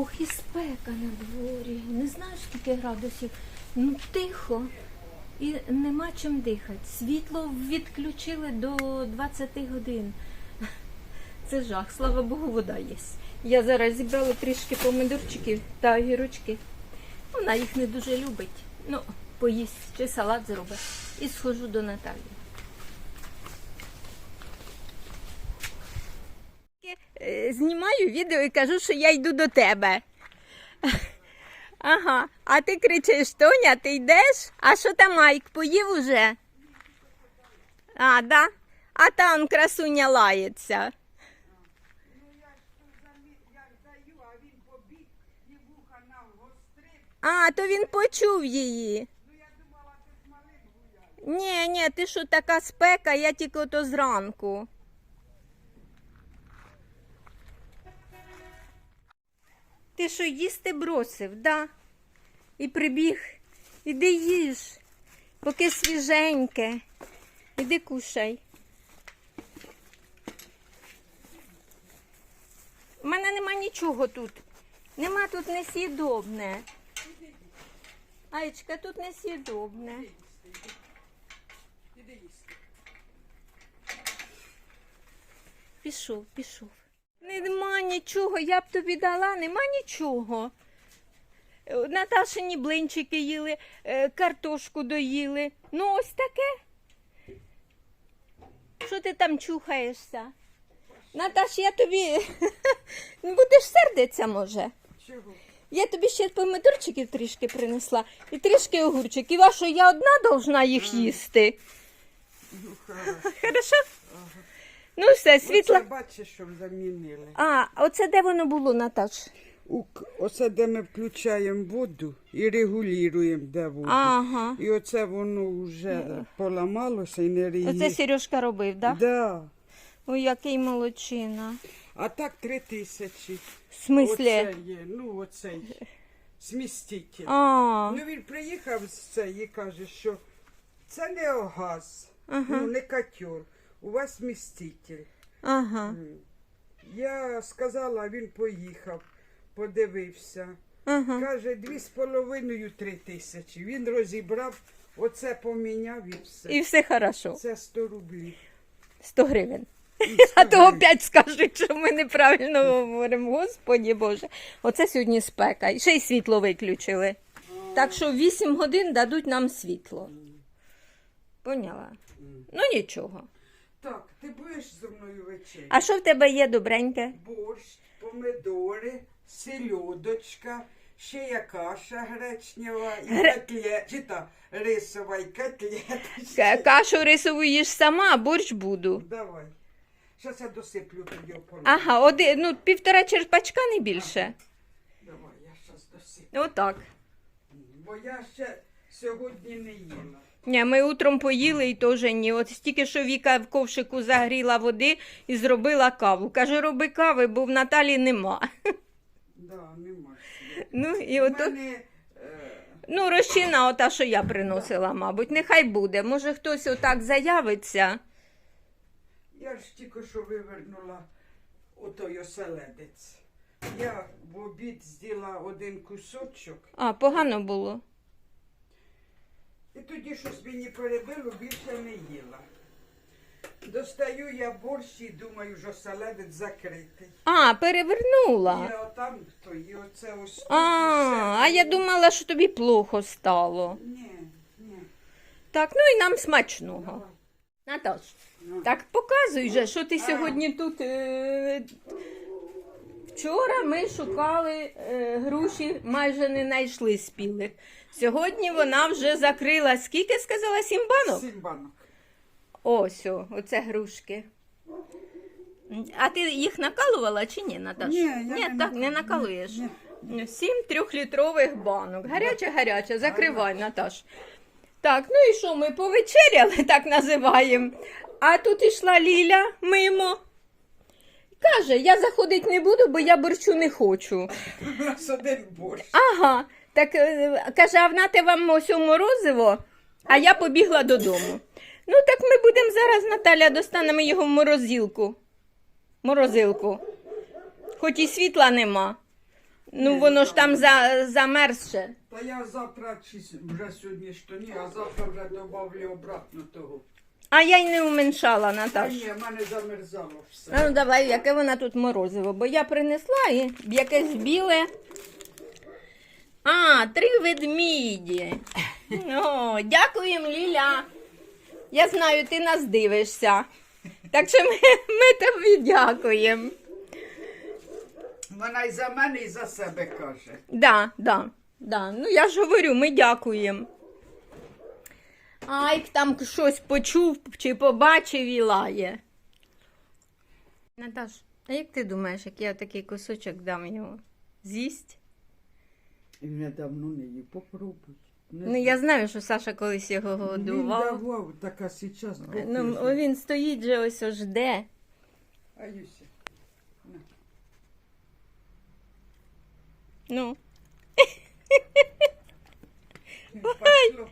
Ох, і спека на дворі. Не знаю, скільки градусів. Ну, тихо. І нема чим дихати. Світло відключили до 20 годин. Це жах, слава Богу, вода є. Я зараз зібрала трішки помидорчиків та огірочки. Вона їх не дуже любить. Ну, поїсть чи салат зробить. І схожу до Наталі. Знімаю відео і кажу, що я йду до тебе. Ага, а ти кричиш, Тоня, ти йдеш? А що там Майк поїв уже? А, да? А там красуня лається. А, то він почув її. Ні, ні, ти що така спека, я тільки ото зранку. Ти що їсти бросив, да? І прибіг. Іди їж, поки свіженьке. Іди кушай. У мене нема нічого тут. Нема тут несъєдобне. Аєчка, тут несъєдобне. Пішов, пішов. Нема нічого, я б тобі дала, нема нічого. Е, Наташині блинчики їли, е, картошку доїли. Ну, ось таке. Що ти там чухаєшся? Наташ, я тобі будеш сердитися, може. Чого? Я тобі ще помидорчиків трішки принесла і трішки огурчиків. А що я одна должна їх їсти? Ну, хорошо. Хорошо? Ну все, світло. Оце бачиш, що замінили. А, оце де воно було, Наташ? У Оце де ми включаємо воду і регулюємо, де воду. Ага. І оце воно вже поламалося і не Оце. Сережка робив, так? Да? Да. Ой, який молодчина. А так три тисячі. В смислі? Оце є, ну оцей зміститель. А, Ну він приїхав з це і каже, що це не газ, ну не котер, у вас зміститель. ага, Я сказала, він поїхав, подивився. ага. Каже, дві з половиною три тисячі. Він розібрав, оце поміняв і все. І все хорошо. Це 100 рублів. 100 гривень. А 100 то опять скажуть, що ми неправильно говоримо. Господі Боже. Оце сьогодні спека. І ще й світло виключили. Так що 8 годин дадуть нам світло. Поняла? Ну нічого. Так, ти будеш зі мною вечерю? А що в тебе є добреньке? Борщ, помидори, сельодочка, ще є каша гречнева, і котлет, чи та рисова, і котлеточка. Кашу рисову їж сама, а борщ буду. Давай. Зараз я досиплю тоді ополу. Ага, один, ну півтора черпачка не більше. Давай, я зараз досиплю. Отак. Бо я ще сьогодні не їла. Ні, ми утром поїли і теж ні. От стільки, що Віка в ковшику загріла води і зробила каву. Каже, роби кави, бо в Наталі нема. Да, нема. Ну і У мене е, ну, розчина, ота, що я приносила, мабуть. Нехай буде. Може, хтось отак заявиться. я ж тільки що вивернула отой оселедець. Я в обід з'їла один кусочок, А, погано було. І тоді щось мені перебило, більше не їла. Достаю я борщ і думаю, що оселедець закритий. А, перевернула. І отам то, і оце ось. тут А, а я думала, що тобі плохо стало. Ні, ні. Так, ну і нам смачного. Наташ, Ну. так показуй же, що ти сьогодні тут. Е... Вчора ми шукали е, груші, майже не знайшли спілих. Сьогодні вона вже закрила. Скільки сказала сім банок? Сім банок. Ось, о, оце грушки. А ти їх накалувала чи ні, Наташ? Ні, я ні не так не накалуєш. Ні, Сім трьохлітрових банок. Гаряче, гаряче, закривай, Наташ. Так, ну і що, ми повечеряли, так називаємо. А тут ішла Ліля мимо. Каже, я заходити не буду, бо я борщу не хочу. У нас один борщ. Ага. Так е, каже, а внати вам ось морозиво, а я побігла додому. Ну, так ми будемо зараз, Наталя, достанемо його в морозилку. Морозилку. Хоч і світла нема. Ну, воно ж там за, замерзше. Та я завтра чи с- вже сьогодні то ні, а завтра вже добавлю обратно того. А я й не уменшала, Та Наташ. ні, в мене замерзало все. А ну давай, яке вона тут морозиво, бо я принесла і якесь біле. А, три ведміді. О, дякуємо, Ліля. Я знаю, ти нас дивишся. Так що ми, ми тобі дякуємо. Вона і за мене, і за себе каже. Да, да, да. Ну я ж говорю, ми дякуємо. Айк там щось почув чи побачив і лає. Наташ, а як ти думаєш, як я такий кусочок дам йому? З'їсть? Він я давно не їв, попробуй. Не Ну я знаю, що Саша колись його Він годував. давав, так а зараз Ну, о, він стоїть же ось ось жде. Аюся. Ну, Пошло.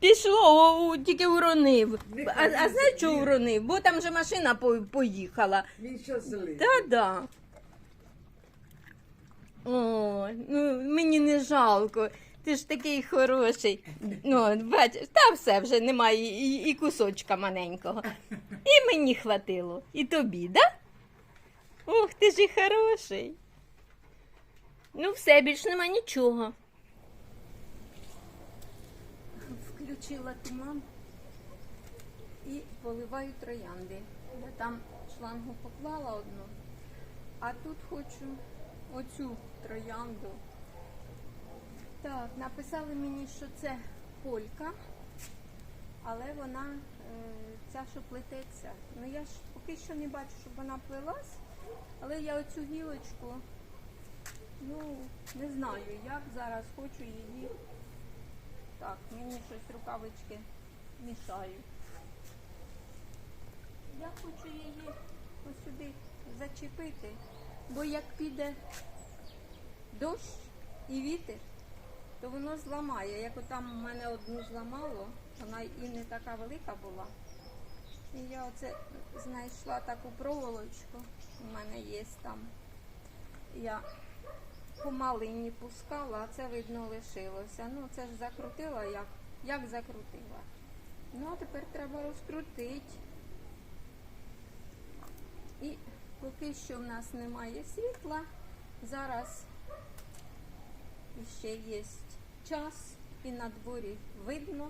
пішло, о, о, тільки уронив. А, а знаєш, що Ір. уронив? Бо там же машина по- поїхала. Він ще злий. Та-да. О, ну мені не жалко. Ти ж такий хороший. Ну, бачиш, та все вже немає і, і кусочка маленького. І мені хватило. І тобі, да? Ох, ти ж і хороший. Ну, все, більш нема нічого. Включила туман і поливаю троянди. Я там шлангу поклала одну, а тут хочу оцю троянду. Так, написали мені, що це полька, але вона е, ця, що плететься. Ну я ж поки що не бачу, щоб вона плелась, але я оцю гілочку, ну, не знаю, як зараз хочу її. Так, мені щось рукавички мішають. Я хочу її ось сюди зачепити, бо як піде дощ і вітер, то воно зламає. Як там у мене одну зламало, вона і не така велика була. І я оце знайшла таку проволочку, у мене є там. Я по малині пускала, а це видно лишилося. Ну це ж закрутила як? Як закрутила? Ну а тепер треба розкрутити. І поки що в нас немає світла, зараз ще є час і на дворі видно,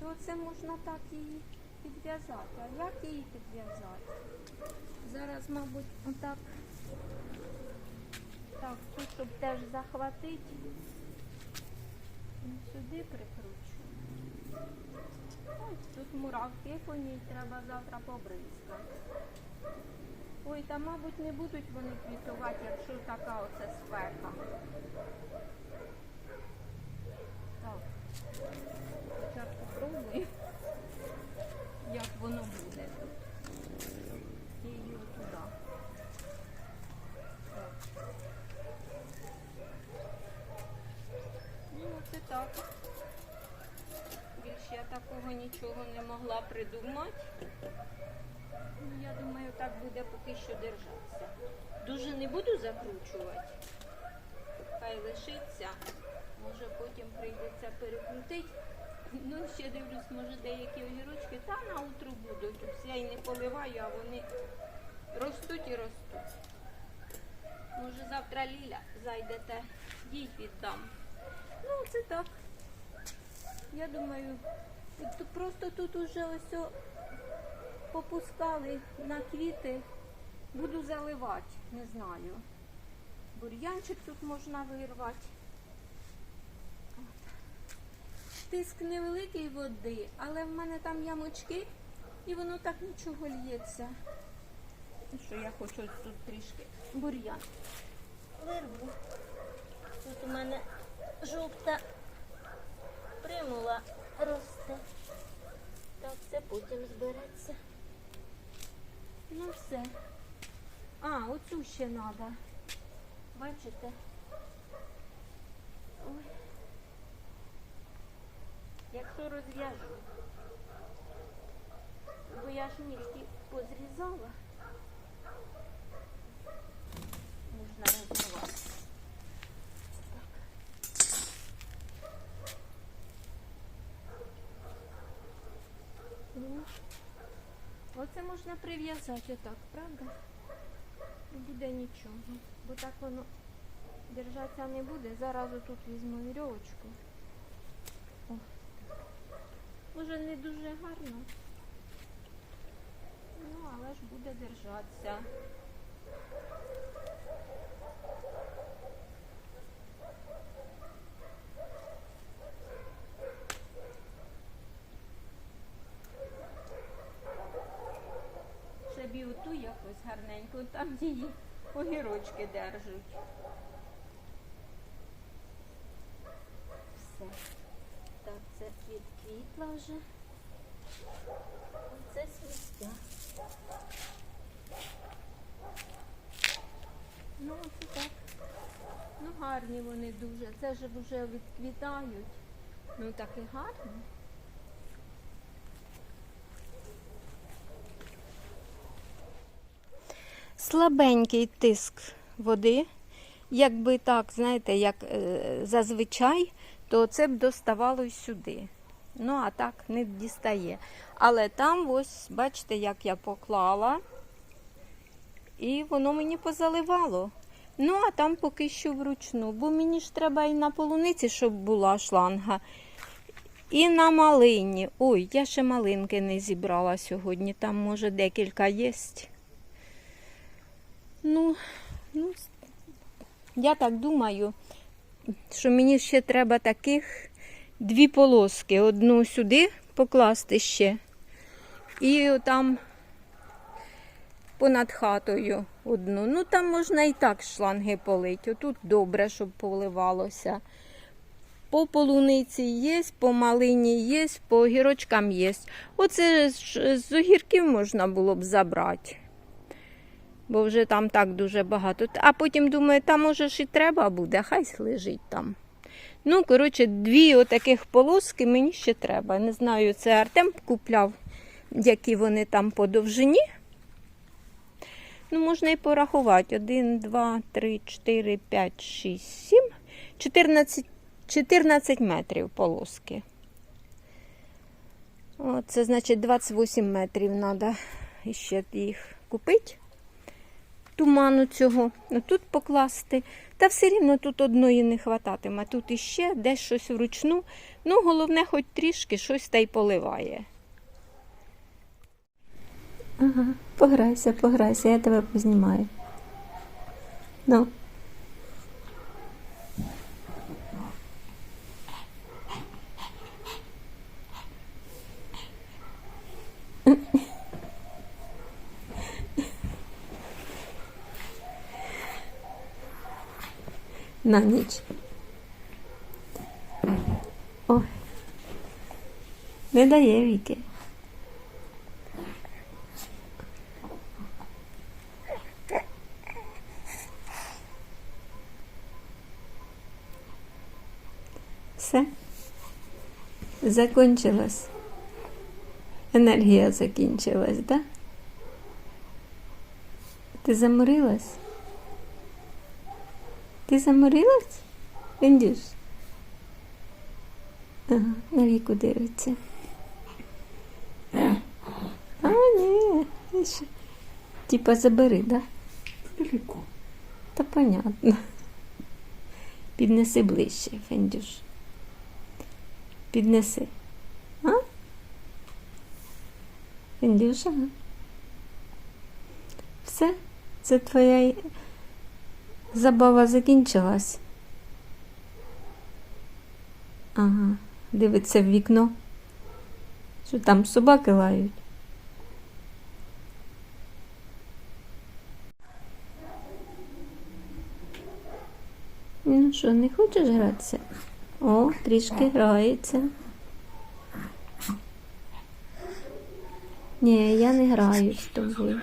то це можна так її підв'язати. А як її підв'язати? Зараз, мабуть, отак. Так, тут, щоб теж захватити, сюди прикручу. Ось тут муравки по ній треба завтра побризкати. Ой, та мабуть не будуть вони квітувати, якщо така оце спека. Так, спочатку пробую, як воно буде. І її туди. Ну, це так. Більше я такого нічого не могла придумати. Ну, я думаю, так буде поки що держатися. Дуже не буду закручувати. Хай лишиться. Може потім прийдеться перекрутити. Ну, ще дивлюсь, може деякі огірочки, та на утро будуть. Ось я й не поливаю, а вони ростуть і ростуть. Може завтра Ліля зайдете, їй віддам. Ну, це так. Я думаю, просто тут уже ось попускали на квіти. Буду заливати, не знаю. Бур'янчик тут можна вирвати. Тиск невеликий води, але в мене там ямочки і воно так нічого лється. Ну Що я хочу тут трішки бур'ян. Вирву. Тут у мене жовта примула росте. Так, це потім збереться. Ну все. А, оцю ще треба. Бачите? Ой. Якщо розв'яжу. Бо я ж нігті позрізала. Можна розмивати. Ну, Оце можна прив'язати отак, правда? Не буде нічого. Бо так воно держатися не буде. Зараз тут візьму вірьовочку. О. Може не дуже гарно. Ну, але ж буде держатися. Ще б і оту якось гарненько, там її огірочки держуть. Все. Так, це відквітла вже. Оце сміття. Ну, оце так. Ну, гарні вони дуже. Це ж вже відквітають. Ну, так і гарно. Слабенький тиск води. Якби так, знаєте, як е, зазвичай, то це б доставало й сюди. Ну, а так не дістає. Але там, ось, бачите, як я поклала, і воно мені позаливало. Ну, а там поки що вручну, бо мені ж треба і на полуниці, щоб була шланга. І на малині. Ой, я ще малинки не зібрала сьогодні. Там, може, декілька є. Ну, ну, я так думаю, що мені ще треба таких дві полоски. Одну сюди покласти ще. І там понад хатою одну. Ну там можна і так шланги полити. Отут добре, щоб поливалося. По полуниці є, по малині є, по огірочкам є. Оце з огірків можна було б забрати. Бо вже там так дуже багато. А потім думаю, там може ж і треба буде, хай лежить там. Ну, коротше, дві отаких полоски мені ще треба. Не знаю, це Артем купляв, які вони там по довжині. Ну, можна і порахувати. 1, 2, 3, 4, 5, 6, 7, 14, 14 метрів полоски. О, це значить 28 метрів треба ще їх купити. Туману цього, ну, тут покласти. Та все рівно тут одної не хвататиме. Тут іще десь щось вручну. Ну, головне, хоч трішки щось та й поливає. Ага, пограйся, пограйся, я тебе познімаю. Ну. На ніч. Ой. Не дає віки. Все. Закончилось. Енергія закінчилась, да? Ти заморилась? Ти заморилась? Індюш? Ага, на віку дивиться. А, ні. що? Типа забери, да? Далеко. Та понятно. Піднеси ближче, Фендюш. Піднеси. А? Фендюша? Все? Це твоя забава закінчилась. Ага, дивиться в вікно. Що там собаки лають? Ну що, не хочеш гратися? О, трішки грається. Ні, я не граю з тобою.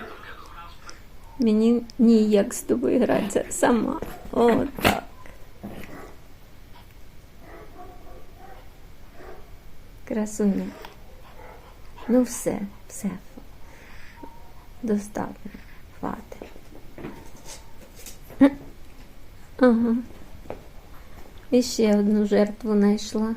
Мені ніяк з тобою гратися сама. О, так. Красуня. Ну все, все. Достатньо. Хватить. Ага. І ще одну жертву знайшла.